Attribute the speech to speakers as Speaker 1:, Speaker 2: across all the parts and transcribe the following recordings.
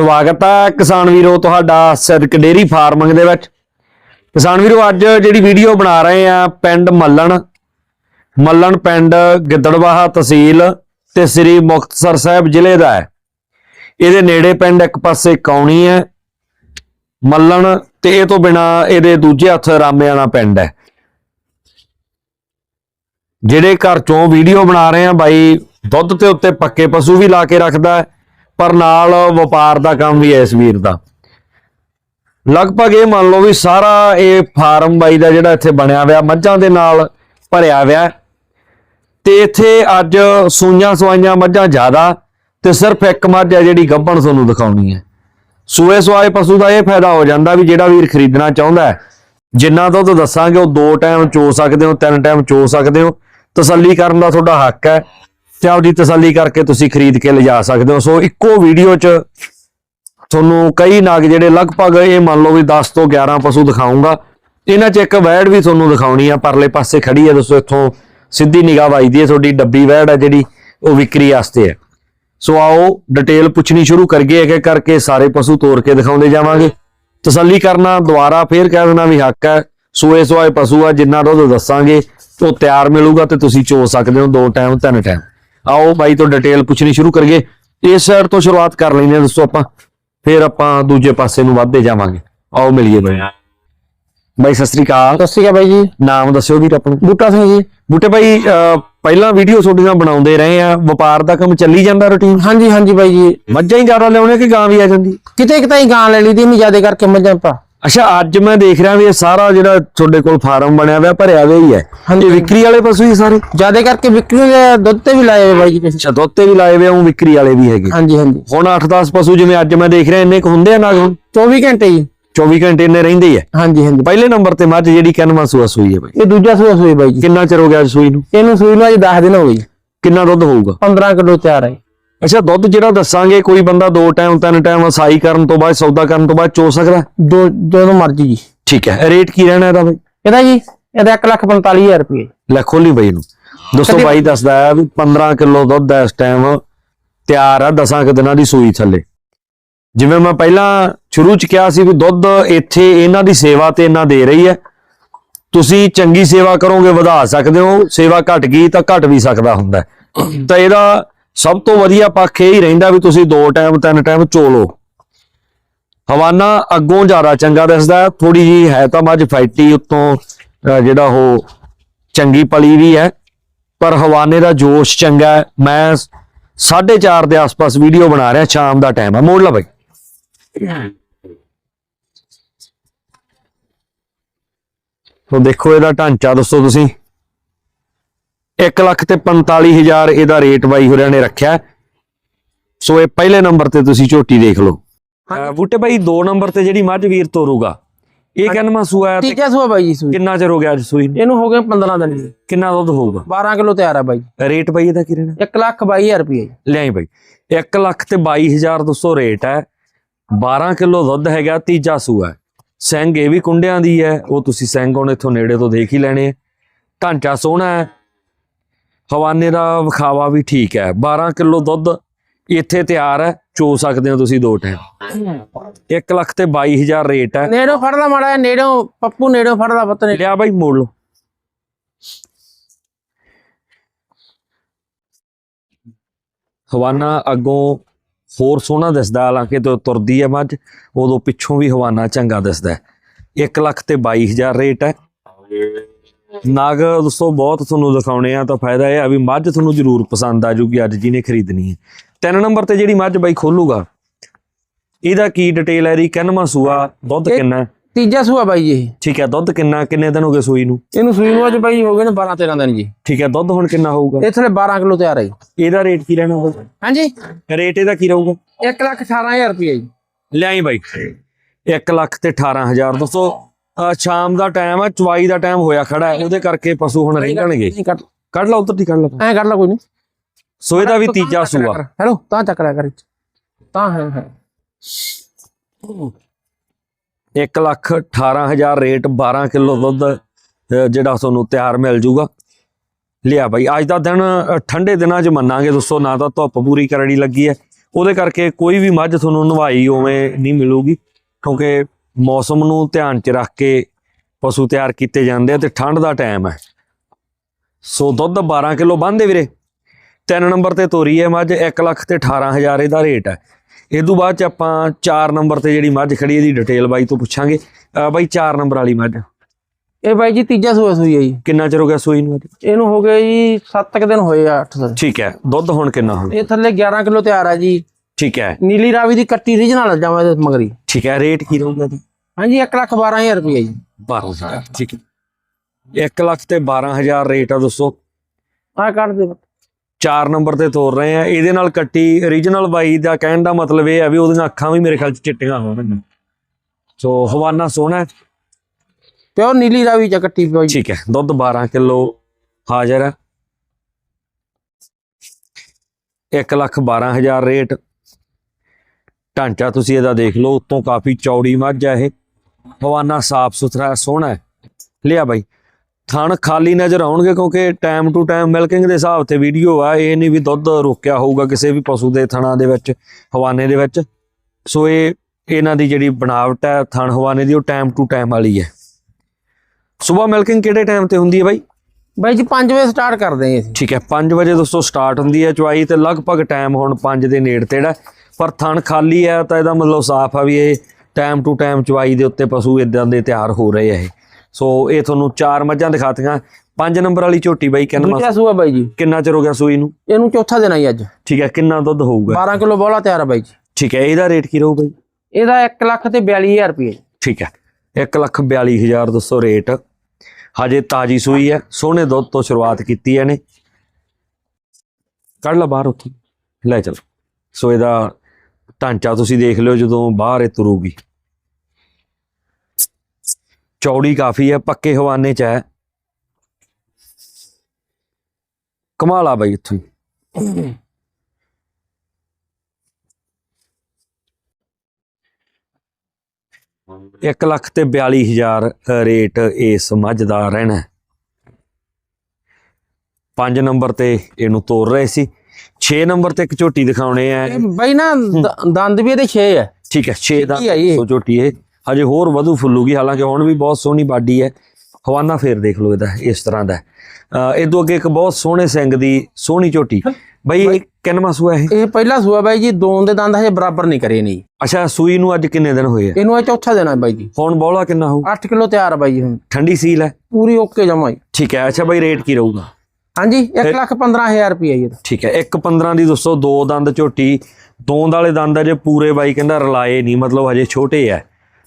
Speaker 1: ਸਵਾਗਤ ਹੈ ਕਿਸਾਨ ਵੀਰੋ ਤੁਹਾਡਾ ਸਿਰਕ ਡੇਰੀ ਫਾਰਮਿੰਗ ਦੇ ਵਿੱਚ। ਕਿਸਾਨ ਵੀਰੋ, ਅੱਜ ਜਿਹੜੀ ਵੀਡੀਓ ਬਣਾ ਰਹੇ ਆ ਪਿੰਡ ਮੱਲਣ। ਮੱਲਣ ਪਿੰਡ ਗਿੱਦੜਵਾਹਾ ਤਹਿਸੀਲ ਤੇ ਸ੍ਰੀ ਮੁਕਤਸਰ ਸਾਹਿਬ ਜ਼ਿਲ੍ਹੇ ਦਾ ਹੈ। ਇਹਦੇ ਨੇੜੇ ਪਿੰਡ ਇੱਕ ਪਾਸੇ ਕੌਣੀ ਹੈ। ਮੱਲਣ ਤੇ ਇਹ ਤੋਂ ਬਿਨਾ ਇਹਦੇ ਦੂਜੇ ਹੱਥ ਰਾਮਿਆਣਾ ਪਿੰਡ ਹੈ। ਜਿਹੜੇ ਘਰ ਚੋਂ ਵੀਡੀਓ ਬਣਾ ਰਹੇ ਆ ਬਾਈ, ਦੁੱਧ ਤੇ ਉੱਤੇ ਪੱਕੇ ਪਸ਼ੂ ਵੀ ਲਾ ਕੇ ਰੱਖਦਾ ਹੈ। ਪਰ ਨਾਲ ਵਪਾਰ ਦਾ ਕੰਮ ਵੀ ਹੈ ਇਸ ਵੀਰ ਦਾ। ਲਗਭਗ ਇਹ ਮੰਨ ਲਓ ਵੀ ਸਾਰਾ ਇਹ ਫਾਰਮ ਬਾਈ ਦਾ ਜਿਹੜਾ ਇੱਥੇ ਬਣਿਆ ਹੋਇਆ, ਮੱਝਾਂ ਦੇ ਨਾਲ ਭਰਿਆ ਹੋਇਆ ਤੇ ਇੱਥੇ ਅੱਜ ਸੂਈਆਂ ਸਵਾਈਆਂ ਮੱਝਾਂ ਜ਼ਿਆਦਾ ਤੇ ਸਿਰਫ ਇੱਕ ਮੱਝ ਹੈ ਜਿਹੜੀ ਗੱਭਣ ਤੁਹਾਨੂੰ ਦਿਖਾਉਣੀ ਹੈ। ਸੂਏ ਸਵਾਏ ਪਸ਼ੂ ਦਾ ਇਹ ਫਾਇਦਾ ਹੋ ਜਾਂਦਾ ਵੀ ਜਿਹੜਾ ਵੀਰ ਖਰੀਦਣਾ ਚਾਹੁੰਦਾ ਹੈ, ਜਿੰਨਾ ਦੁੱਧ ਦੱਸਾਂਗੇ ਉਹ ਦੋ ਟਾਈਮ ਚੋ ਸਕਦੇ ਹੋ, ਤਿੰਨ ਟਾਈਮ ਚੋ ਸਕਦੇ ਹੋ। ਤਸੱਲੀ ਕਰਨ ਦਾ ਤੁਹਾਡਾ ਹੱਕ ਹੈ। ਤੇ ਆਪਦੀ ਤਸੱਲੀ ਕਰਕੇ ਤੁਸੀਂ ਖਰੀਦ ਕੇ ਲਿਜਾ ਸਕਦੇ ਹੋ। ਸੋ ਇੱਕੋ ਵੀਡੀਓ 'ਚ ਤੁਹਾਨੂੰ ਕਈ ਨਾਗ ਜਿਹੜੇ ਲਗਭਗ ਇਹ ਮੰਨ ਲਓ ਵੀ 10 ਤੋਂ 11 ਪਸ਼ੂ ਦਿਖਾਉਂਗਾ ਇਹਨਾਂ 'ਚ ਇੱਕ ਵੈੜ ਵੀ ਤੁਹਾਨੂੰ ਦਿਖਾਉਣੀ ਆ, ਪਰਲੇ ਪਾਸੇ ਖੜੀ ਹੈ ਦੋਸਤੋ, ਇੱਥੋਂ ਸਿੱਧੀ ਨਿਗਾਹ ਵੱਜਦੀ ਹੈ ਤੁਹਾਡੀ ਡੱਬੀ ਵੈੜ ਹੈ ਜਿਹੜੀ ਉਹ ਵਿਕਰੀ ਵਾਸਤੇ ਹੈ ਸੋ ਆਓ, ਡਿਟੇਲ ਪੁੱਛਣੀ ਸ਼ੁਰੂ ਕਰੀਏ, ਇੱਕ ਇੱਕ ਕਰਕੇ ਸਾਰੇ ਪਸ਼ੂ ਤੋੜ ਕੇ ਦਿਖਾਉਂਦੇ ਜਾਵਾਂਗੇ। ਤਸੱਲੀ ਕਰਨਾ, ਦੁਬਾਰਾ ਫੇਰ ਕਹਿ ਦੇਣਾ ਵੀ ਹੱਕ ਹੈ ਸੋਏ ਸਵਾਏ ਪਸ਼ੂ ਆ, ਜਿੰਨਾ ਦੁੱਧ ਦੱਸਾਂਗੇ, ਉਹ ਤਿਆਰ ਮਿਲੂਗਾ ਤੇ ਤੁਸੀਂ ਚੋ ਸਕਦੇ ਹੋ ਦੋ ਟਾਈਮ, ਤਿੰਨ ਟਾਈਮ। ਆਓ ਬਾਈ ਤੋਂ ਡਿਟੇਲ ਪੁੱਛਣੀ ਸ਼ੁਰੂ ਕਰੀਏ। ਇਸ ਸਾਈਡ ਤੋਂ ਸ਼ੁਰੂਆਤ ਕਰ ਲੈਂਦੇ ਹਾਂ ਦੋਸਤੋ ਆਪਾਂ। ਫਿਰ ਆਪਾਂ ਦੂਜੇ ਪਾਸੇ ਨੂੰ ਵੱਧਦੇ ਜਾਵਾਂਗੇ। ਆਓ ਮਿਲੀਏ ਬਾਈ। ਬਾਈ ਸਤਿ ਸ੍ਰੀ ਅਕਾਲ।
Speaker 2: ਸਤਿ ਸ਼੍ਰੀ ਅਕਾਲ ਬਾਈ ਜੀ।
Speaker 1: ਨਾਮ ਦੱਸਿਓ ਵੀਰ ਆਪਣਾ।
Speaker 2: ਬੂਟਾ ਸਿੰਘ ਜੀ।
Speaker 1: ਬੂਟੇ ਅਹ, ਪਹਿਲਾਂ ਵੀਡੀਓ ਤੁਹਾਡੀਆਂ ਬਣਾਉਂਦੇ ਰਹੇ ਆ। ਵਪਾਰ ਦਾ ਕੰਮ ਚੱਲੀ ਜਾਂਦਾ ਰੁਟੀਨ
Speaker 2: ਹਾਂਜੀ ਹਾਂਜੀ ਬਾਈ ਜੀ।
Speaker 1: ਮੱਝਾਂ ਹੀ ਜ਼ਿਆਦਾ ਲਿਆਉਣੇ ਕਿ ਗਾਂ ਵੀ ਆ ਜਾਂਦੀ?
Speaker 2: ਕਿਤੇ ਕਿਤੇ ਹੀ ਗਾਂ ਲੈ ਲਈ ਦੀ ਨਹੀਂ ਜ਼ਿਆਦਾ ਕਰਕੇ ਮੱਝਾਂ ਪਾ
Speaker 1: ਅੱਛਾ ਅੱਜ ਮੈਂ ਦੇਖ ਰਿਹਾ ਵੀ ਇਹ ਸਾਰਾ ਜਿਹੜਾ ਤੁਹਾਡੇ ਕੋਲ ਫਾਰਮ ਬਣਿਆ ਹੋਇਆ ਭਰਿਆ ਹੋਇਆ ਹੀ ਹੈ। ਇਹ ਵਿਕਰੀ ਵਾਲੇ ਪਸ਼ੂ ਹੀ ਸਾਰੇ?
Speaker 2: ਜ਼ਿਆਦਾ ਕਰਕੇ ਵਿਕਰੀ ਦੇ ਦੁੱਧ ਤੇ ਵੀ ਲਾਏ ਹੋਏ ਬਾਈ ਜੀ
Speaker 1: ਅੱਛਾ ਦੁੱਧ ਤੇ ਵੀ ਲਾਏ ਹੋਏ ਉਹ ਵਿਕਰੀ ਵਾਲੇ ਵੀ ਹੈਗੇ।
Speaker 2: ਹਾਂਜੀ ਹਾਂਜੀ।
Speaker 1: ਹੁਣ 8-10 ਪਸ਼ੂ ਜਿਵੇਂ ਅੱਜ ਮੈਂ ਦੇਖ ਰਿਹਾ ਇੰਨੇ ਕੁ ਹੁੰਦੇ ਆ ਨਾ ਹੁਣ?
Speaker 2: 24 ਘੰਟੇ ਜੀ।
Speaker 1: 24 ਘੰਟੇ ਇੰਨੇ ਰਹਿੰਦੇ ਆ।
Speaker 2: ਹਾਂਜੀ ਹਾਂਜੀ।
Speaker 1: ਪਹਿਲੇ ਨੰਬਰ ਤੇ ਮੱਝ ਜਿਹੜੀ ਕਨਵਾ ਸੂਆ ਸੂਈ ਹੈ ਬਾਈ?
Speaker 2: ਇਹ ਦੂਜਾ ਸੂਆ ਸੂਈ ਬਾਈ ਜੀ।
Speaker 1: ਕਿੰਨਾ ਚਿਰ ਹੋ ਗਿਆ ਸੂਈ ਨੂੰ?
Speaker 2: ਇਹਨੂੰ ਸੂਈ ਨੂੰ ਅੱਜ 10 ਦਿਨ ਹੋ ਗਏ।
Speaker 1: ਕਿੰਨਾ ਦੁੱਧ ਹੋਊਗਾ?
Speaker 2: 15 ਕਿਲੋ ਤਿਆਰ ਹੈ।
Speaker 1: ਅੱਛਾ ਦੁੱਧ ਜਿਹੜਾ ਦੱਸਾਂਗੇ ਕੋਈ ਬੰਦਾ ਦੋ ਟਾਈਮ ਤਿੰਨ ਟਾਈਮ ਸਾਈ ਕਰਨ ਤੋਂ ਬਾਅਦ ਸੌਦਾ ਕਰਨ ਤੋਂ ਬਾਅਦ ਚੋ ਸਕਦਾ?
Speaker 2: ਦੋ ਜਦੋਂ ਮਰਜ਼ੀ ਜੀ।
Speaker 1: ਠੀਕ ਹੈ ਰੇਟ ਕੀ ਰਹਿਣਾ ਇਹਦਾ ਬਾਈ
Speaker 2: ਇਹਦਾ ਜੀ ਇਹਦਾ 145000 ਰੁਪਏ।
Speaker 1: ਲੈ ਖੋਲੀ ਬਾਈ ਨੂੰ ਦੋਸਤੋ ਬਾਈ ਦੱਸਦਾ ਹੈ ਵੀ 15 ਕਿਲੋ ਦੁੱਧ ਇਸ ਟਾਈਮ ਤਿਆਰ ਆ 10 ਕੁ ਦਿਨਾਂ ਦੀ ਸੂਈ ਥੱਲੇ। ਜਿਵੇਂ ਮੈਂ ਪਹਿਲਾਂ ਸ਼ੁਰੂ ਚ ਕਿਹਾ ਸੀ ਵੀ ਦੁੱਧ ਇੱਥੇ ਇਹਨਾਂ ਦੀ ਸੇਵਾ ਤੇ ਇਹਨਾਂ ਦੇ ਰਹੀ ਹੈ। ਤੁਸੀਂ ਚੰਗੀ ਸੇਵਾ ਕਰੋਗੇ ਵਧਾ ਸਕਦੇ ਹੋ। ਸੇਵਾ ਘਟ ਗਈ ਤਾਂ ਘਟ ਵੀ ਸਕਦਾ ਹੁੰਦਾ। ਤਾਂ ਇਹਦਾ ਸਭ ਤੋਂ ਵਧੀਆ ਪੱਖ ਇਹ ਹੀ ਰਹਿੰਦਾ ਵੀ ਤੁਸੀਂ ਦੋ ਟਾਈਮ ਤਿੰਨ ਟਾਈਮ ਚੋਲੋ ਹਵਾਨਾ ਅੱਗੋਂ ਜ਼ਿਆਦਾ ਚੰਗਾ ਦਿਸਦਾ ਥੋੜੀ ਜੀ ਹੈ ਤਾਂ ਮੱਝ ਫਾਈਟੀ ਉੱਤੋਂ ਜਿਹੜਾ ਉਹ ਚੰਗੀ ਪਲੀ ਵੀ ਹੈ, ਪਰ ਹਵਾਨੇ ਦਾ ਜੋਸ਼ ਚੰਗਾ ਹੈ। ਮੈਂ 4:30 ਦੇ ਆਸ-ਪਾਸ ਵੀਡੀਓ ਬਣਾ ਰਿਹਾ, ਸ਼ਾਮ ਦਾ ਟਾਈਮ ਹੈ। ਮੋੜ ਲਾ ਬਾਈ। ਤੋ ਦੇਖੋ ਇਹਦਾ ਢਾਂਚਾ ਦੱਸੋ ਤੁਸੀਂ। 1 ਲੱਖ ਤੇ 45000 ਇਹਦਾ ਰੇਟ ਬਾਈ ਹੋਰਿਆਂ ਨੇ ਰੱਖਿਆ। ਸੋ ਇਹ ਪਹਿਲੇ ਨੰਬਰ ਤੇ ਤੁਸੀਂ ਝੋਟੀ ਦੇਖ ਲਓ। ਬੂਟੇ ਬਾਈ 2 ਨੰਬਰ ਤੇ ਜਿਹੜੀ ਮੱਝ ਵੀਰ ਤੋਰੂਗਾ ਇਹ ਕਿੰਨਾ ਸੂਆ ਹੈ ਤੇ
Speaker 2: ਠੀਕ ਹੈ ਸੂਆ ਬਾਈ ਜੀ ਸੂਈ।
Speaker 1: ਕਿੰਨਾ ਚਿਰ ਹੋ ਗਿਆ ਅੱਜ ਸੂਈ?
Speaker 2: ਇਹਨੂੰ ਹੋ ਗਏ 15 ਦਿਨ ਜੀ।
Speaker 1: ਕਿੰਨਾ ਦੁੱਧ ਹੋਊਗਾ?
Speaker 2: 12 ਕਿਲੋ ਤਿਆਰ ਹੈ ਬਾਈ
Speaker 1: ਰੇਟ ਬਾਈ ਇਹਦਾ ਕੀ ਰਹਿਣਾ?
Speaker 2: 1 ਲੱਖ 22000 ਰੁਪਏ
Speaker 1: ਲਿਆਈ ਬਾਈ। 1 ਲੱਖ ਤੇ 22200 ਰੇਟ ਹੈ। 12 ਕਿਲੋ ਦੁੱਧ ਹੈਗਾ ਤੀਜਾ ਸੂਆ। ਸਿੰਘ ਇਹ ਵੀ ਕੁੰਡਿਆਂ ਦੀ ਹੈ ਉਹ ਤੁਸੀਂ ਸਿੰਘ ਹੁਣ ਇੱਥੋਂ ਨੇੜੇ ਤੋਂ ਦੇਖ ਹੀ ਲੈਣੇ ਆ ਢਾਂਚਾ ਸੋਹਣਾ ਹੈ। ਹਵਾਨੇ ਦਾ ਵਿਖਾਵਾ ਵੀ ਠੀਕ ਹੈ। 12 ਕਿਲੋ ਦੁੱਧ ਇੱਥੇ ਤਿਆਰ ਹੈ। ਚੋ ਸਕਦੇ ਹੋ ਤੁਸੀਂ ਦੋ ਟਾਈਮ। 1 ਲੱਖ ਤੇ 22000 ਰੇਟ ਹੈ।
Speaker 2: ਨੇੜੋਂ ਫੜਦਾ ਮਾੜਾ ਨੇੜੋਂ ਪੱਪੂ ਨੇੜੋਂ ਫੜਦਾ ਪਤ ਨੇ
Speaker 1: ਲਿਆ ਬਾਈ ਮੋੜ ਹਵਾਨਾ ਅੱਗੋਂ ਹੋਰ ਸੋਹਣਾ ਦਿਸਦਾ ਹਾਲਾਂਕਿ ਤੇ ਤੁਰਦੀ ਹੈ ਮੱਝ ਉਦੋਂ ਪਿੱਛੋਂ ਵੀ ਹਵਾਨਾ ਚੰਗਾ ਦਿਸਦਾ ਹੈ। 1 ਲੱਖ ਤੇ 22000 ਰੇਟ ਹੈ। ਨਾਗ ਦੋਸਤੋ ਬਹੁਤ ਤੁਹਾਨੂੰ ਦਿਖਾਉਣੇ ਆ ਤਾਂ ਫਾਇਦਾ ਇਹ ਆ ਵੀ ਮੱਝ ਤੁਹਾਨੂੰ ਜ਼ਰੂਰ ਪਸੰਦ ਆ ਜੂਗੀ ਅੱਜ ਜਿਹਨੇ ਖਰੀਦਣੀ ਹੈ। ਤਿੰਨ ਨੰਬਰ ਤੇ ਜਿਹੜੀ ਮੱਝ ਬਾਈ ਖੋਲੂਗਾ ਇਹਦਾ ਕੀ ਡਿਟੇਲ ਹੈ ਇਹਦੀ? ਕਿੰਨਵਾਂ ਸੂਆ ਦੁੱਧ ਕਿੰਨਾ?
Speaker 2: ਤੀਜਾ ਸੂਆ ਬਾਈ ਇਹ।
Speaker 1: ਠੀਕ ਹੈ ਦੁੱਧ ਕਿੰਨਾ ਕਿੰਨੇ ਦਿਨ ਹੋ ਗਏ ਸੂਈ ਨੂੰ?
Speaker 2: ਇਹਨੂੰ ਸੂਈ ਨੂੰ ਅੱਜ ਬਾਈ ਹੋ ਗਏ ਨੇ 12 13 ਦਿਨ ਜੀ।
Speaker 1: ਠੀਕ ਹੈ ਦੁੱਧ ਹੁਣ ਕਿੰਨਾ ਹੋਊਗਾ?
Speaker 2: ਇਹ ਥਲੇ 12 ਕਿਲੋ ਤਿਆਰ ਹੈ
Speaker 1: ਇਹਦਾ ਰੇਟ ਕੀ ਰਹਿਣਾ ਹੋਊਗਾ?
Speaker 2: ਹਾਂਜੀ?
Speaker 1: ਰੇਟ ਇਹਦਾ ਕੀ ਰਹੂਗਾ?
Speaker 2: 1 ਲੱਖ 18000 ਰੁਪਏ ਜੀ।
Speaker 1: ਲਿਆਈ ਬਾਈ। 1 ਲੱਖ ਤੇ 18000 ਦੋਸਤੋ ਸ਼ਾਮ ਦਾ ਟਾਈਮ ਹੈ ਚਵਾਈ ਦਾ ਟਾਈਮ ਹੋਇਆ ਖੜਾ ਹੈ ਉਹਦੇ ਕਰਕੇ ਪਸ਼ੂ ਹੁਣ ਰਹਿਣਗੇ ਕੱਢ ਲਾ ਉੱਧਰ ਦੀ ਕੱਢ ਲਾ
Speaker 2: ਐ ਕਰ ਲਾ ਕੋਈ ਨਹੀਂ।
Speaker 1: ਸੋ ਇਹਦਾ ਵੀ ਤੀਜਾ ਸੂਆ।
Speaker 2: ਹੈਲੋ ਤਾਂ ਚੱਕੜਿਆ ਕਰ। ਤਾਂ ਹੈ ਹੈ।
Speaker 1: 1 ਲੱਖ 18000 ਰੇਟ 12 ਕਿਲੋ ਦੁੱਧ ਜਿਹੜਾ ਤੁਹਾਨੂੰ ਤਿਆਰ ਮਿਲ ਜੂਗਾ। ਲਿਆ ਬਾਈ ਅੱਜ ਦਾ ਦਿਨ ਠੰਡੇ ਦਿਨਾਂ 'ਚ ਮੰਨਾਂਗੇ ਦੋਸਤੋ ਨਾ ਤਾਂ ਧੁੱਪ ਪੂਰੀ ਕਰੜੀ ਲੱਗੀ ਹੈ। ਉਹਦੇ ਕਰਕੇ ਕੋਈ ਵੀ ਮੱਝ ਤੁਹਾਨੂੰ ਨਵਾਈ ਉਵੇਂ ਨਹੀਂ ਮਿਲੂਗੀ ਕਿਉਂਕਿ ਮੌਸਮ ਨੂੰ ਧਿਆਨ 'ਚ ਰੱਖ ਕੇ ਪਸ਼ੂ ਤਿਆਰ ਕੀਤੇ ਜਾਂਦੇ ਆ ਤੇ ਠੰਡ ਦਾ ਟਾਈਮ ਹੈ। ਸੋ ਦੁੱਧ 12 ਕਿਲੋ ਬੰਦੇ ਵੀਰੇ। ਤਿੰਨ ਨੰਬਰ ਤੇ ਤੋਰੀ ਹੈ ਮੱਝ 1 ਲੱਖ ਤੇ 18000 ਇਹਦਾ ਰੇਟ ਹੈ। ਇਹ ਤੋਂ ਬਾਅਦ ਚ ਆਪਾਂ 4 ਨੰਬਰ ਤੇ ਜਿਹੜੀ ਮੱਝ ਖੜੀ ਇਹਦੀ ਡਿਟੇਲ ਬਾਈ ਤੋਂ ਪੁੱਛਾਂਗੇ। ਬਾਈ 4 ਨੰਬਰ ਵਾਲੀ ਮੱਝ।
Speaker 2: ਇਹ ਬਾਈ ਜੀ ਤੀਜਾ ਸੂਆ ਸੂਈ ਹੈ ਜੀ।
Speaker 1: ਕਿੰਨਾ ਚਿਰ ਹੋ ਗਿਆ ਸੂਈ ਨੂੰ ਅੱਜ?
Speaker 2: ਇਹਨੂੰ ਹੋ ਗਏ ਜੀ 7 ਕੁ ਦਿਨ ਹੋਏ ਆ 8 ਦਿਨ।
Speaker 1: ਠੀਕ ਹੈ ਦੁੱਧ ਹੁਣ ਕਿੰਨਾ ਹੋ ਗਿਆ
Speaker 2: ਇਹ ਥੱਲੇ 11 ਕਿਲੋ ਤਿਆਰ ਆ ਜੀ।
Speaker 1: ਠੀਕ ਹੈ।
Speaker 2: ਨੀਲੀ ਰਾਵੀ ਦੀ ਕੱਟੀ ਰੀਜਨਲ ਜਾਵਾਂ ਮਗਰੀ।
Speaker 1: ਠੀਕ ਹੈ ਰੇਟ ਕੀ ਰਹੂਗਾ ਜੀ?
Speaker 2: ਹਾਂਜੀ 1 ਲੱਖ 12000 ਰੁਪਏ ਜੀ।
Speaker 1: 12000 ਠੀਕ ਹੈ। 1 ਲੱਖ ਤੇ 12000 ਰੇਟ ਆ ਦੋਸਤੋ
Speaker 2: ਆ ਕੱਢ ਦੇ
Speaker 1: 4 ਨੰਬਰ ਤੇ ਤੋਰ ਰਹੇ ਆ। ਇਹਦੇ ਨਾਲ ਕੱਟੀ origignal ਬਾਈ ਦਾ ਕਹਿਣ ਦਾ ਮਤਲਬ ਇਹ ਹੈ ਵੀ ਉਹਦੀਆਂ ਅੱਖਾਂ ਵੀ ਮੇਰੇ ਖਿਆਲ ਚ ਚਿੱਟੀਆਂ ਹੋਣਗੀਆਂ ਸੋ ਹਵਾਨਾ ਸੋਹਣਾ ਹੈ।
Speaker 2: ਪਿਓਰ ਨੀਲੀ ਰਾਵੀ ਚ ਕੱਟੀ ਪਿਓ
Speaker 1: ਠੀਕ ਹੈ ਦੁੱਧ 12 ਕਿਲੋ ਹਾਜ਼ਰ ਹੈ। 1 ਲੱਖ 12000 ਰੇਟ। ਢਾਂਚਾ ਤੁਸੀਂ ਇਹਦਾ ਦੇਖ ਲਓ ਉੱਤੋਂ ਕਾਫੀ ਚੌੜੀ ਮੱਝ ਹੈ ਇਹ। ਹਵਾਨਾ ਸਾਫ਼ ਸੁਥਰਾ ਸੋਹਣਾ ਹੈ। ਲਿਆ ਬਾਈ। ਥਣ ਖਾਲੀ ਨਜ਼ਰ ਆਉਣਗੇ ਕਿਉਂਕਿ ਟਾਈਮ ਟੂ ਟਾਈਮ ਮਿਲਕਿੰਗ ਦੇ ਹਿਸਾਬ ਤੇ ਵੀਡੀਓ ਆ ਇਹ ਨਹੀਂ ਵੀ ਦੁੱਧ ਰੋਕਿਆ ਹੋਊਗਾ ਕਿਸੇ ਵੀ ਪਸ਼ੂ ਦੇ ਥਣਾਂ ਦੇ ਵਿੱਚ ਹਵਾਨੇ ਦੇ ਵਿੱਚ। ਸੋ ਇਹ ਇਹਨਾਂ ਦੀ ਜਿਹੜੀ ਬਣਾਵਟ ਹੈ ਥਣ ਹਵਾਨੇ ਦੀ ਉਹ ਟਾਈਮ ਟੂ ਟਾਈਮ ਵਾਲੀ ਹੈ। ਸਵੇਰ ਮਿਲਕਿੰਗ ਕਿਹੜੇ ਟਾਈਮ ਤੇ ਹੁੰਦੀ ਹੈ ਬਾਈ?
Speaker 2: ਬਾਈ ਜੀ 5 ਵਜੇ ਸਟਾਰਟ ਕਰਦੇ ਹਾਂ ਅਸੀਂ।
Speaker 1: ਠੀਕ ਹੈ 5 ਵਜੇ ਦੋਸਤੋ ਸਟਾਰਟ ਹੁੰਦੀ ਹੈ ਚੁਆਈ ਤੇ ਲਗਭਗ ਟਾਈਮ ਹੁਣ 5 ਦੇ ਨੇੜੇ ਤੇੜਾ ਪਰ ਥਣ ਖਾਲੀ ਹੈ ਤਾਂ ਇਹਦਾ ਮਤਲਬ ਸਾਫ਼ ਆ ਵੀ ਇਹ ਟਾਈਮ ਟੂ ਟਾਈਮ ਚੁਆਈ ਦੇ ਉੱਤੇ ਪਸ਼ੂ ਇਦਾਂ ਦੇ ਤਿਆਰ ਹੋ ਰਹੇ ਆ ਇਹ। ਸੋ ਇਹ ਤੁਹਾਨੂੰ ਚਾਰ ਮੱਝਾਂ ਦਿਖਾਤੀਆਂ। 5 ਨੰਬਰ ਵਾਲੀ ਝੋਟੀ ਬਾਈ ਕਿੰਨਾ
Speaker 2: ਦੂਜਾ ਸੂਆ ਬਾਈ ਜੀ।
Speaker 1: ਕਿੰਨਾ ਚਿਰ ਹੋ ਗਿਆ ਸੂਈ ਨੂੰ?
Speaker 2: ਇਹਨੂੰ ਚੌਥਾ ਦਿਨ ਆਈ ਅੱਜ।
Speaker 1: ਠੀਕ ਹੈ ਕਿੰਨਾ ਦੁੱਧ ਹੋਊਗਾ?
Speaker 2: 12 ਕਿਲੋ ਬੋਲਾ ਤਿਆਰ ਆ ਬਾਈ ਜੀ।
Speaker 1: ਠੀਕ ਹੈ ਇਹਦਾ ਰੇਟ ਕੀ ਰਹੂ ਬਾਈ?
Speaker 2: ਇਹਦਾ 1 ਲੱਖ ਤੇ 42000 ਰੁਪਏ।
Speaker 1: ਠੀਕ ਹੈ 1 ਲੱਖ 42000 ਦੋਸਤੋ ਰੇਟ ਹਜੇ ਤਾਜੀ ਸੂਈ ਹੈ ਸੋਹਣੇ ਦੁੱਧ ਤੋਂ ਸ਼ੁਰੂਆਤ ਕੀਤੀ ਹੈ ਨੇ ਕੱਢ ਲਾ ਬਾਹਰ ਉੱਥੋਂ। ਲੈ ਚਲ। ਸੋ ਇਹਦਾ ਢਾਂਚਾ ਤੁਸੀਂ ਦੇਖ ਲਿਓ ਜਦੋਂ ਬਾਹਰ ਇਹ ਤੁਰੂਗੀ। ਚੌੜੀ ਕਾਫੀ ਹੈ, ਪੱਕੇ ਹਵਾਨੇ ਚ ਹੈ। ਕਮਾਲਾ ਬਾਈ ਇੱਥੋਂ। ਹੀ ਇੱਕ ਲੱਖ ਤੇ 42000 ਰੇਟ ਇਸ ਮੱਝ ਦਾ ਰਹਿਣਾ। ਹੈ। ਪੰਜ ਨੰਬਰ ਤੇ ਇਹਨੂੰ ਤੋਰ ਰਹੇ ਸੀ। 6 ਨੰਬਰ ਤੇ ਇੱਕ ਝੋਟੀ ਦਿਖਾਉਣੇ ਆ।
Speaker 2: ਬਾਈ ਨਾ ਦੰਦ ਵੀ ਇਹਦੇ 6 ਆ।
Speaker 1: ਠੀਕ ਹੈ 6 ਦਾ? ਸੋ ਝੋਟੀ ਇਹ। ਹਜੇ ਹੋਰ ਵਧੂ ਫੁੱਲੂਗੀ ਹਾਲਾਂਕਿ ਹੁਣ ਵੀ ਬਹੁਤ ਸੋਹਣੀ ਬਾਡੀ ਹੈ। ਹਵਾਨਾ ਫੇਰ ਦੇਖ ਲਓ ਇਹਦਾ ਇਸ ਤਰ੍ਹਾਂ ਦਾ। ਇਹ ਤੋਂ ਅੱਗੇ ਇੱਕ ਬਹੁਤ ਸੋਹਣੇ ਸਿੰਘ ਦੀ ਸੋਹਣੀ ਝੋਟੀ। ਬਈ ਇਹ ਕਿੰਨਵਾਂ ਸੂਆ ਇਹ?
Speaker 2: ਇਹ ਪਹਿਲਾ ਸੂਆ ਬਾਈ ਜੀ ਦੋਨ ਦੇ ਦੰਦ ਹਜੇ ਬਰਾਬਰ ਨਹੀਂ ਕਰੇ ਨਹੀਂ
Speaker 1: ਅੱਛਾ ਸੂਈ ਨੂੰ ਅੱਜ ਕਿੰਨੇ ਦਿਨ ਹੋਏ ਆ?
Speaker 2: ਇਹਨੂੰ ਇਹ ਚੌਥਾ ਦਿਨ ਆ ਬਾਈ ਜੀ।
Speaker 1: ਹੁਣ ਬੋਲਾ ਕਿੰਨਾ ਹੋਊ?
Speaker 2: 8 ਕਿਲੋ ਤਿਆਰ ਬਾਈ ਜੀ ਹੁਣ।
Speaker 1: ਠੰਡੀ ਸੀਲ ਹੈ?
Speaker 2: ਪੂਰੀ ਓਕੇ ਜਮਾ ਜੀ।
Speaker 1: ਠੀਕ ਹੈ ਅੱਛਾ ਬਈ ਰੇਟ ਕੀ ਰਹੂਗਾ?
Speaker 2: ਹਾਂਜੀ 1 ਲੱਖ 15000 ਰੁਪਏ ਜੀ
Speaker 1: ਠੀਕ ਹੈ ਇੱਕ 15 ਦੀ ਦੋਸਤੋ ਦੋ ਦੰਦ ਝੋਟੀ ਦੋਂਦ ਵਾਲੇ ਦੰਦ ਅਜੇ ਪੂਰੇ ਬਾਈ ਕਹਿੰਦਾ ਰਲਾਏ ਨਹੀਂ ਮਤਲਬ ਹਜੇ ਛੋਟੇ ਐ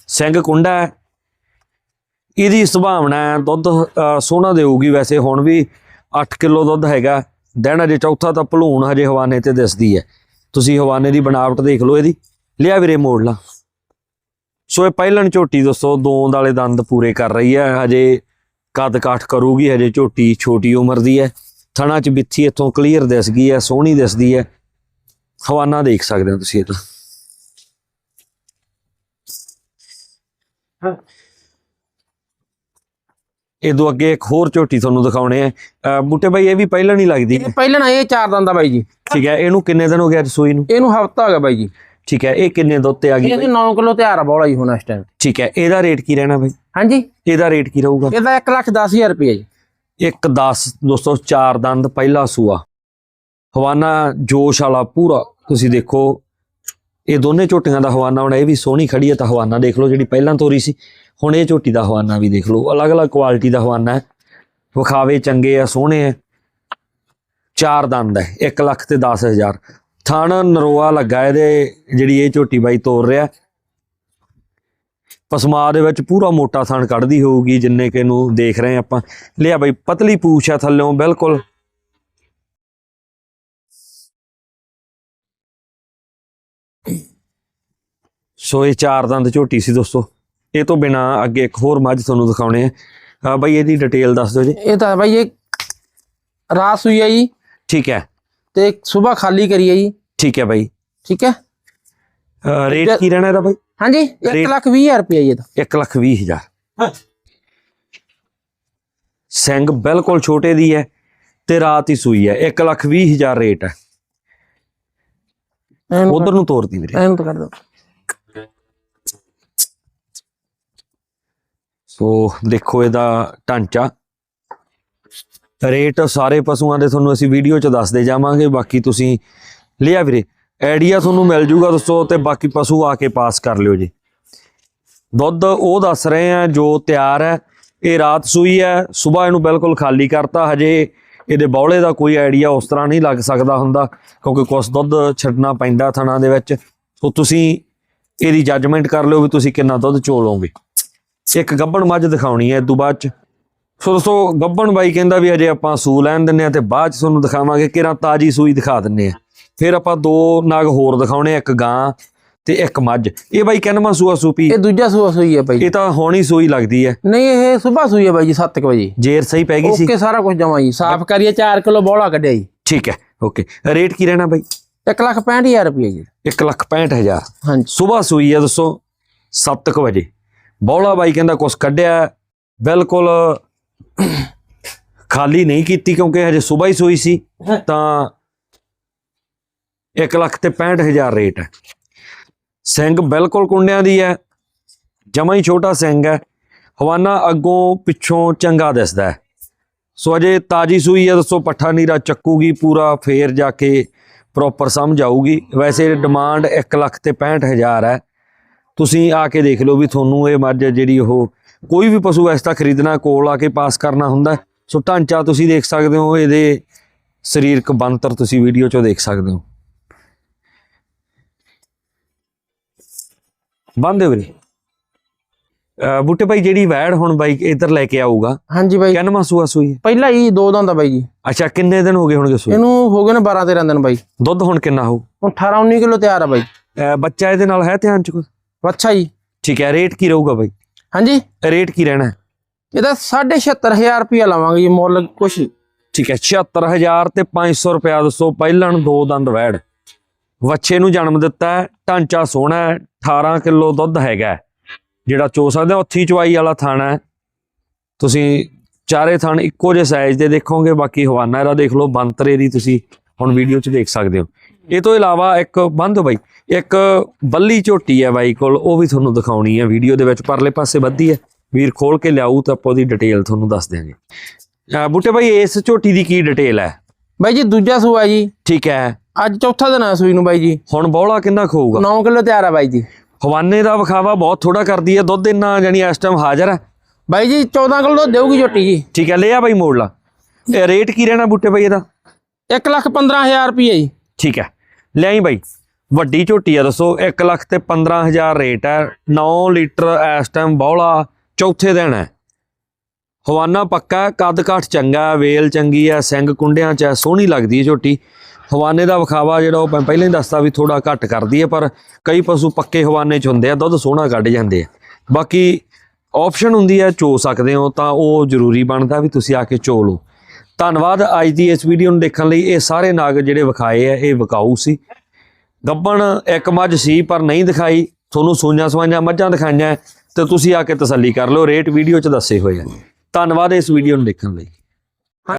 Speaker 1: ਸਿੰਘ ਕੁੰਡਾ ਇਹਦੀ ਸੰਭਾਵਨਾ ਦੁੱਧ ਸੋਹਣਾ ਦੇਊਗੀ ਵੈਸੇ ਹੁਣ ਵੀ 8 ਕਿਲੋ ਦੁੱਧ ਹੈਗਾ ਦਿਨ ਅਜੇ ਚੌਥਾ ਤਾਂ ਭਲੂਣ ਹਜੇ ਹਵਾਨੇ ਤੇ ਦਿਸਦੀ ਹੈ। ਤੁਸੀਂ ਹਵਾਨੇ ਦੀ ਬਣਾਵਟ ਦੇਖ ਲਓ ਇਹਦੀ। ਲਿਆ ਵੀਰੇ ਮੋੜ ਲਾ ਸੋ ਇਹ ਪਹਿਲਣ ਝੋਟੀ ਦੋਸਤੋ ਦੋਂਦ ਵਾਲੇ ਦੰਦ ਪੂਰੇ ਕਰ ਰਹੀ ਹੈ ਹਜੇ ਕੱਦ ਕਾਠ ਕਰੂਗੀ ਹਜੇ ਝੋਟੀ ਛੋਟੀ ਉਮਰ ਦੀ ਹੈ। ਥਣਾ ਚ ਬਿੱਥੀ ਇੱਥੋਂ ਕਲੀਅਰ ਦਿਸ ਗਈ ਹੈ ਸੋਹਣੀ ਦਿਸਦੀ ਹੈ। ਹਵਾਨਾ ਦੇਖ ਸਕਦੇ ਹੋ ਤੁਸੀਂ ਇਹਦਾ ਇਹ ਤੋਂ। ਅੱਗੇ ਇੱਕ ਹੋਰ ਝੋਟੀ ਤੁਹਾਨੂੰ ਦਿਖਾਉਣੇ ਆ। ਬੂਟੇ ਬਾਈ ਇਹ ਵੀ ਪਹਿਲਾਂ ਨਹੀਂ ਲੱਗਦੀ।
Speaker 2: ਇਹ ਪਹਿਲਾਂ ਇਹ ਚਾਰ ਦੰਦ ਆ ਬਾਈ ਜੀ।
Speaker 1: ਠੀਕ ਹੈ ਇਹਨੂੰ ਕਿੰਨੇ ਦਿਨ ਹੋ ਗਏ ਅੱਜ ਸੂਈ ਨੂੰ?
Speaker 2: ਇਹਨੂੰ ਹਫਤਾ ਹੋ ਗਿਆ ਬਾਈ ਜੀ।
Speaker 1: ਠੀਕ ਹੈ ਇਹ ਕਿੰਨੇ ਦੁੱਧ ਤੇ ਆ ਗਈ
Speaker 2: ਇਹਦੇ 9 ਕਿਲੋ ਤਿਆਰ ਆ ਬੋਲਾ ਜੀ ਹੁਣ ਇਸ ਟਾਈਮ
Speaker 1: ਠੀਕ ਹੈ ਇਹਦਾ ਰੇਟ ਕੀ ਰਹਿਣਾ ਬਾਈ?
Speaker 2: ਹਾਂਜੀ।
Speaker 1: ਇਹਦਾ ਰੇਟ ਕੀ ਰਹੂਗਾ?
Speaker 2: ਇਹਦਾ 1 ਲੱਖ 10000 ਰੁਪਏ ਜੀ।
Speaker 1: ਇੱਕ 10 ਦੋਸਤੋ ਚਾਰ ਦੰਦ ਪਹਿਲਾ ਸੂਆ। ਹਵਾਨਾ ਜੋਸ਼ ਵਾਲਾ ਪੂਰਾ ਤੁਸੀਂ ਦੇਖੋ। ਇਹ ਦੋਨੇ ਝੋਟੀਆਂ ਦਾ ਹਵਾਨਾ ਹੁਣ ਇਹ ਵੀ ਸੋਹਣੀ ਖੜੀ ਹੈ ਤਾਂ ਹਵਾਨਾ ਦੇਖ ਲਓ ਜਿਹੜੀ ਪਹਿਲਾਂ ਤੋਰੀ ਸੀ। ਹੁਣ ਇਹ ਝੋਟੀ ਦਾ ਹਵਾਨਾ ਵੀ ਦੇਖ ਲਓ ਅਲੱਗ-ਅਲੱਗ ਕੁਆਲਿਟੀ ਦਾ ਹਵਾਨਾ ਹੈ। ਵਿਖਾਵੇ ਚੰਗੇ ਆ ਸੋਹਣੇ ਆ। ਚਾਰ ਦੰਦ ਹੈ 1 ਲੱਖ ਤੇ 10000 ਥਣ ਨਰੋਆ ਲੱਗਾ ਇਹਦੇ ਜਿਹੜੀ ਇਹ ਝੋਟੀ ਬਾਈ ਤੋਰ ਰਿਹਾ। ਪਸਮਾ ਦੇ ਵਿੱਚ ਪੂਰਾ ਮੋਟਾ ਥਣ ਕੱਢਦੀ ਹੋਊਗੀ ਜਿੰਨੇ ਕਿ ਨੂੰ ਦੇਖ ਰਹੇ ਆਪਾਂ। ਲਿਆ ਬਾਈ ਪਤਲੀ ਪੂਛ ਆ ਥੱਲਿਓਂ ਬਿਲਕੁਲ। ਸੋ ਇਹ ਚਾਰ ਦੰਦ ਝੋਟੀ ਸੀ ਦੋਸਤੋ। ਇਹ ਤੋਂ ਬਿਨਾ ਅੱਗੇ ਇੱਕ ਹੋਰ ਮੱਝ ਤੁਹਾਨੂੰ ਦਿਖਾਉਣੇ ਆ। ਬਾਈ ਇਹਦੀ ਡਿਟੇਲ ਦੱਸ ਦਿਓ ਜੀ।
Speaker 2: ਇਹ ਤਾਂ ਬਾਈ ਇਹ ਰਾਤ ਸੂਈ ਆ ਜੀ।
Speaker 1: ਠੀਕ ਹੈ।
Speaker 2: ਤੇ ਸਵੇਰ ਖਾਲੀ ਕਰੀ ਆ ਜੀ।
Speaker 1: ਠੀਕ ਹੈ ਬਾਈ।
Speaker 2: ਠੀਕ ਹੈ?
Speaker 1: ਰੇਟ ਕੀ ਰਹਿਣਾ ਇਹਦਾ ਬਾਈ?
Speaker 2: ਹਾਂਜੀ 1
Speaker 1: ਰੇਟ-
Speaker 2: ਲੱਖ 20000 ਰੁਪਏ ਜੀ ਇਹਦਾ।
Speaker 1: 1 ਲੱਖ ਵੀਹ ਹਜ਼ਾਰ। ਸਿੰਘ ਬਿਲਕੁਲ ਛੋਟੇ ਦੀ ਹੈ ਤੇ ਰਾਤ ਹੀ ਸੂਈ ਹੈ। 1 ਲੱਖ ਵੀਹ ਹਜ਼ਾਰ ਰੇਟ ਹੈ। ਉਧਰ ਨੂੰ ਤੋਰਦੀ ਵੀਰੇ।
Speaker 2: ਇਹਨੂੰ ਤਾਂ ਕਰ ਦੋ।
Speaker 1: ਸੋ ਦੇਖੋ ਇਹਦਾ ਢਾਂਚਾ। ਰੇਟ ਸਾਰੇ ਪਸ਼ੂਆਂ ਦੇ ਤੁਹਾਨੂੰ ਅਸੀਂ ਵੀਡੀਓ 'ਚ ਦੱਸਦੇ ਜਾਵਾਂਗੇ, ਬਾਕੀ ਤੁਸੀਂ ਲਿਆ ਵੀਰੇ, ਆਈਡੀਆ ਤੁਹਾਨੂੰ ਮਿਲ ਜੂਗਾ ਦੋਸਤੋ, ਤੇ ਬਾਕੀ ਪਸ਼ੂ ਆ ਕੇ ਪਾਸ ਕਰ ਲਿਓ ਜੀ। ਦੁੱਧ ਉਹ ਦੱਸ ਰਹੇ ਆ ਜੋ ਤਿਆਰ ਹੈ, ਇਹ ਰਾਤ ਸੂਈ ਹੈ, ਸਵੇਰ ਇਹਨੂੰ ਬਿਲਕੁਲ ਖਾਲੀ ਕਰਤਾ, ਹਜੇ ਇਹਦੇ ਬੌਲੇ ਦਾ ਕੋਈ ਆਈਡੀਆ ਉਸ ਤਰ੍ਹਾਂ ਨਹੀਂ ਲੱਗ ਸਕਦਾ ਹੁੰਦਾ, ਕਿਉਂਕਿ ਕੁਛ ਦੁੱਧ ਛੱਡਣਾ ਪੈਂਦਾ ਥਣਾ ਦੇ ਵਿੱਚ। ਸੋ ਤੁਸੀਂ ਇਹਦੀ ਜੱਜਮੈਂਟ ਕਰ ਲਿਓ ਵੀ ਤੁਸੀਂ ਕਿੰਨਾ ਦੁੱਧ ਚੋਲੋਗੇ। ਇੱਕ ਗੱਬਣ ਮੱਝ ਦਿਖਾਉਣੀ ਹੈ ਇਦੋਂ ਬਾਅਦ ਚ ਸੋ ਦੋਸਤੋ ਗੱਬਣ ਬਾਈ ਕਹਿੰਦਾ ਵੀ ਅਜੇ ਆਪਾਂ ਸੂ ਲੈਣ ਦਿੰਨੇ ਆ ਤੇ ਬਾਅਦ ਚ ਤੁਹਾਨੂੰ ਦਿਖਾਵਾਂਗੇ ਕਿਰਾਂ ਤਾਜੀ ਸੂਈ ਦਿਖਾ ਦਿੰਨੇ ਆ ਫਿਰ ਆਪਾਂ ਦੋ ਨਗ ਹੋਰ ਦਿਖਾਉਣੇ ਇੱਕ ਗਾਂ ਤੇ ਇੱਕ ਮੱਝ। ਇਹ ਬਾਈ ਕਿੰਨਵਾਂ ਸੂਆ ਸੂਪੀ?
Speaker 2: ਇਹ ਦੂਜਾ ਸੂਆ ਸੂਈ ਹੈ ਬਾਈ।
Speaker 1: ਇਹ ਤਾਂ ਹੋਣੀ ਸੂਈ ਲੱਗਦੀ ਹੈ।
Speaker 2: ਨਹੀਂ ਇਹ ਸਵੇਰ ਸੂਈ ਹੈ ਬਾਈ ਜੀ 7 ਵਜੇ।
Speaker 1: ਜੇਰ ਸਹੀ ਪੈ ਗਈ ਸੀ?
Speaker 2: ਓਕੇ ਸਾਰਾ ਕੁਝ ਜਮਾ ਜੀ। ਸਾਫ਼ ਕਰੀਏ 4 ਕਿਲੋ ਬੋਲਾ ਕੱਢਿਆ ਜੀ।
Speaker 1: ਠੀਕ ਹੈ ਓਕੇ। ਰੇਟ ਕੀ ਰਹਿਣਾ ਬਾਈ?
Speaker 2: 1 ਲੱਖ 65000 ਰੁਪਏ ਜੀ।
Speaker 1: 1 ਲੱਖ 65000
Speaker 2: ਹਾਂਜੀ।
Speaker 1: ਸਵੇਰ ਸੂਈ ਹੈ ਦੱਸੋ 7 ਵਜੇ। ਬੌਲਾ ਬਾਈ ਕਹਿੰਦਾ ਕੁਛ ਕੱਢਿਆ ਬਿਲਕੁਲ ਖਾਲੀ ਨਹੀਂ ਕੀਤੀ ਕਿਉਂਕਿ ਹਜੇ ਸਵੇਰ ਹੀ ਸੂਈ ਸੀ ਤਾਂ 1 ਲੱਖ ਤੇ 65000 ਰੇਟ ਹੈ। ਸਿੰਘ ਬਿਲਕੁਲ ਕੁੰਡਿਆਂ ਦੀ ਹੈ ਜਮਾ ਹੀ ਛੋਟਾ ਸਿੰਘ ਹੈ। ਹਵਾਨਾ ਅੱਗੋਂ ਪਿੱਛੋਂ ਚੰਗਾ ਦਿਸਦਾ ਹੈ। ਸੋ ਅਜੇ ਤਾਜੀ ਸੂਈ ਹੈ ਦੱਸੋ ਪੱਠਾ ਨੀਰਾ ਚੱਕੂਗੀ ਪੂਰਾ ਫੇਰ ਜਾ ਕੇ ਪ੍ਰੋਪਰ ਸਮਝ ਆਊਗੀ। ਵੈਸੇ ਡਿਮਾਂਡ 1 ਲੱਖ ਤੇ 65000 ਹੈ। ਤੁਸੀਂ ਆ ਕੇ ਦੇਖ ਲਓ ਵੀ ਤੁਹਾਨੂੰ ਇਹ ਮੱਝ ਜਿਹੜੀ ਉਹ ਕੋਈ ਵੀ ਪਸ਼ੂ ਇਸ ਤਾਂ ਖਰੀਦਣਾ ਕੋਲ ਆ ਕੇ ਪਾਸ ਕਰਨਾ ਹੁੰਦਾ। ਸੋ ਢਾਂਚਾ ਤੁਸੀਂ ਦੇਖ ਸਕਦੇ ਹੋ ਇਹਦੇ ਸਰੀਰਕ ਬੰਤਰ ਤੁਸੀਂ ਵੀਡੀਓ 'ਚੋਂ ਦੇਖ ਸਕਦੇ ਹੋ। ਬੰਦੇ ਵੀਰੇ। ਬੁੱਟੇ ਭਾਈ ਜਿਹੜੀ ਵੈੜ ਹੁਣ ਬਾਈ ਇੱਧਰ ਲੈ ਕੇ ਆਊਗਾ
Speaker 2: ਹਾਂਜੀ ਬਾਈ।
Speaker 1: ਕਿੰਨਵਾਂ ਸੂਆ ਸੂਈ?
Speaker 2: ਪਹਿਲਾ ਹੀ ਦੋ ਦੰਦ ਆ ਬਾਈ ਜੀ।
Speaker 1: ਅੱਛਾ ਕਿੰਨੇ ਦਿਨ ਹੋ ਗਏ ਹੋਣਗੇ ਸੂਈ
Speaker 2: ਇਹਨੂੰ ਹੋ ਗਏ ਨੇ 12 13 ਦਿਨ ਬਾਈ।
Speaker 1: ਦੁੱਧ ਹੁਣ ਕਿੰਨਾ ਹੋਊ?
Speaker 2: ਹੁਣ 18 19 ਕਿਲੋ ਤਿਆਰ ਆ ਬਾਈ।
Speaker 1: ਬੱਚਾ ਇਹਦੇ ਨਾਲ ਹੈ ਧਿਆਨ ਚ ਕੋਈ?
Speaker 2: ਅੱਛਾ ਜੀ।
Speaker 1: ਠੀਕ ਹੈ ਰੇਟ ਕੀ ਰਹੂਗਾ ਬਾਈ?
Speaker 2: ਹਾਂਜੀ।
Speaker 1: ਰੇਟ ਕੀ ਰਹਿਣਾ? ਹੈ?
Speaker 2: ਇਹਦਾ 77500 ਰੁਪਇਆ ਲਵਾਂਗੇ ਜੀ ਮੁੱਲ ਕੁਛ।
Speaker 1: ਠੀਕ ਹੈ 76000 ਤੇ 500 ਰੁਪਿਆ ਦੱਸੋ ਪਹਿਲਣ ਦੋ ਦੰਦ ਵੈੜ। ਵੱਛੇ ਨੂੰ ਜਨਮ ਦਿੱਤਾ ਹੈ, ਢਾਂਚਾ ਸੋਹਣਾ ਹੈ 18 ਕਿਲੋ ਦੁੱਧ ਹੈਗਾ ਹੈ। ਜਿਹੜਾ ਚੋ ਸਕਦੇ ਹੋ ਉੱਥੀ ਚਵਾਈ ਵਾਲਾ ਥਾਣਾ ਹੈ। ਤੁਸੀਂ ਚਾਰੇ ਥਣ ਇੱਕੋ ਜਿਹੇ ਸਾਈਜ਼ ਦੇ ਦੇਖੋਗੇ ਬਾਕੀ ਹਵਾਨਾ ਇਹਦਾ ਦੇਖ ਲਓ ਬੰਤਰੇ ਦੀ ਤੁਸੀਂ ਹੁਣ ਵੀਡੀਓ 'ਚ ਦੇਖ ਸਕਦੇ ਹੋ। ਇਹ ਤੋਂ ਇਲਾਵਾ ਇੱਕ ਬੰਦ ਬਾਈ ਇੱਕ ਬੱਲੀ ਝੋਟੀ ਹੈ ਬਾਈ ਕੋਲ ਉਹ ਵੀ ਤੁਹਾਨੂੰ ਦਿਖਾਉਣੀ ਹੈ ਵੀਡੀਓ ਦੇ ਵਿੱਚ ਪਰਲੇ ਪਾਸੇ ਬੱਧੀ ਹੈ। ਵੀਰ ਖੋਲ ਕੇ ਲਿਆਊ ਤਾਂ ਆਪਾਂ ਉਹਦੀ ਡਿਟੇਲ ਤੁਹਾਨੂੰ ਦੱਸ ਦਿਆਂਗੇ। ਬੂਟੇ ਬਾਈ ਇਸ ਝੋਟੀ ਦੀ ਕੀ ਡਿਟੇਲ ਹੈ?
Speaker 2: ਬਾਈ ਜੀ ਦੂਜਾ ਸੂਆ ਜੀ।
Speaker 1: ਠੀਕ ਹੈ।
Speaker 2: ਅੱਜ ਚੌਥਾ ਦਿਨ ਆ ਸੂਈ ਨੂੰ ਬਾਈ ਜੀ।
Speaker 1: ਹੁਣ ਬੌਲਾ ਕਿੰਨਾ ਖਾਊਗਾ?
Speaker 2: 9 ਕਿਲੋ ਤਿਆਰ ਆ ਬਾਈ ਜੀ।
Speaker 1: ਹਵਾਨੇ ਦਾ ਵਿਖਾਵਾ ਬਹੁਤ ਥੋੜਾ ਕਰਦੀ ਹੈ ਦੁੱਧ ਇੰਨਾ ਜਾਨੀ ਇਸ ਟਾਈਮ ਹਾਜ਼ਰ ਹੈ।
Speaker 2: ਬਾਈ ਜੀ 14 ਕਿਲੋ ਦੇਊਗੀ ਝੋਟੀ ਜੀ।
Speaker 1: ਠੀਕ ਹੈ ਲਿਆ ਬਾਈ ਮੋੜ ਲਾ। ਇਹ ਰੇਟ ਕੀ ਰਹਿਣਾ ਬੂਟੇ ਬਾਈ ਇਹਦਾ?
Speaker 2: 1 ਲੱਖ 15000 ਰੁਪਏ ਜੀ।
Speaker 1: ਠੀਕ ਹੈ। ਲਿਆਈ ਬਾਈ। ਵੱਡੀ ਝੋਟੀ ਆ ਦੱਸੋ 1 ਲੱਖ ਤੇ 15000 ਰੇਟ ਹੈ। 9 ਲੀਟਰ ਇਸ ਟਾਈਮ ਬੌਲਾ ਚੌਥੇ ਦਿਨ ਹੈ। ਹਵਾਨਾ ਪੱਕਾ ਕੱਦ ਕਾਠ ਚੰਗਾ ਵੇਲ ਚੰਗੀ ਹੈ ਸਿੰਘ ਕੁੰਡਿਆਂ ਚ ਹੈ, ਸੋਹਣੀ ਲੱਗਦੀ ਹੈ ਝੋਟੀ। ਹਵਾਨੇ ਦਾ ਵਿਖਾਵਾ ਜਿਹੜਾ ਉਹ ਮੈਂ ਪਹਿਲਾਂ ਹੀ ਦੱਸਦਾ ਵੀ ਥੋੜਾ ਘੱਟ ਕਰਦੀ ਹੈ ਪਰ ਕਈ ਪਸ਼ੂ ਪੱਕੇ ਹਵਾਨੇ ਚ ਹੁੰਦੇ ਆ ਦੁੱਧ ਸੋਹਣਾ ਕੱਢ ਜਾਂਦੇ ਆ। ਬਾਕੀ ਆਪਸ਼ਨ ਹੁੰਦੀ ਹੈ ਚੋ ਸਕਦੇ ਹੋ ਤਾਂ ਉਹ ਜ਼ਰੂਰੀ ਬਣਦਾ ਵੀ ਤੁਸੀਂ ਆ ਕੇ ਚੋ ਲਓ। ਧੰਨਵਾਦ। ਅੱਜ ਦੀ ਇਸ ਵੀਡੀਓ ਨੂੰ ਦੇਖਣ ਲਈ ਇਹ ਸਾਰੇ ਨਾਗ ਜਿਹੜੇ ਵਿਖਾਏ ਆ, ਇਹ ਵਿਕਾਊ ਸੀ। ਗੱਬਣ ਇੱਕ ਮੱਝ ਸੀ, ਪਰ ਨਹੀਂ ਦਿਖਾਈ। ਤੁਹਾਨੂੰ ਸੂਈਆਂ ਸਵਾਈਆਂ ਮੱਝਾਂ ਦਿਖਾਈਆਂ। ਤੇ ਤੁਸੀਂ ਆ ਕੇ ਤਸੱਲੀ ਕਰ ਲਓ। ਰੇਟ ਵੀਡੀਓ 'ਚ ਦੱਸੇ ਹੋਏ ਆ। ਧੰਨਵਾਦ ਇਸ ਵੀਡੀਓ ਨੂੰ ਦੇਖਣ ਲਈ।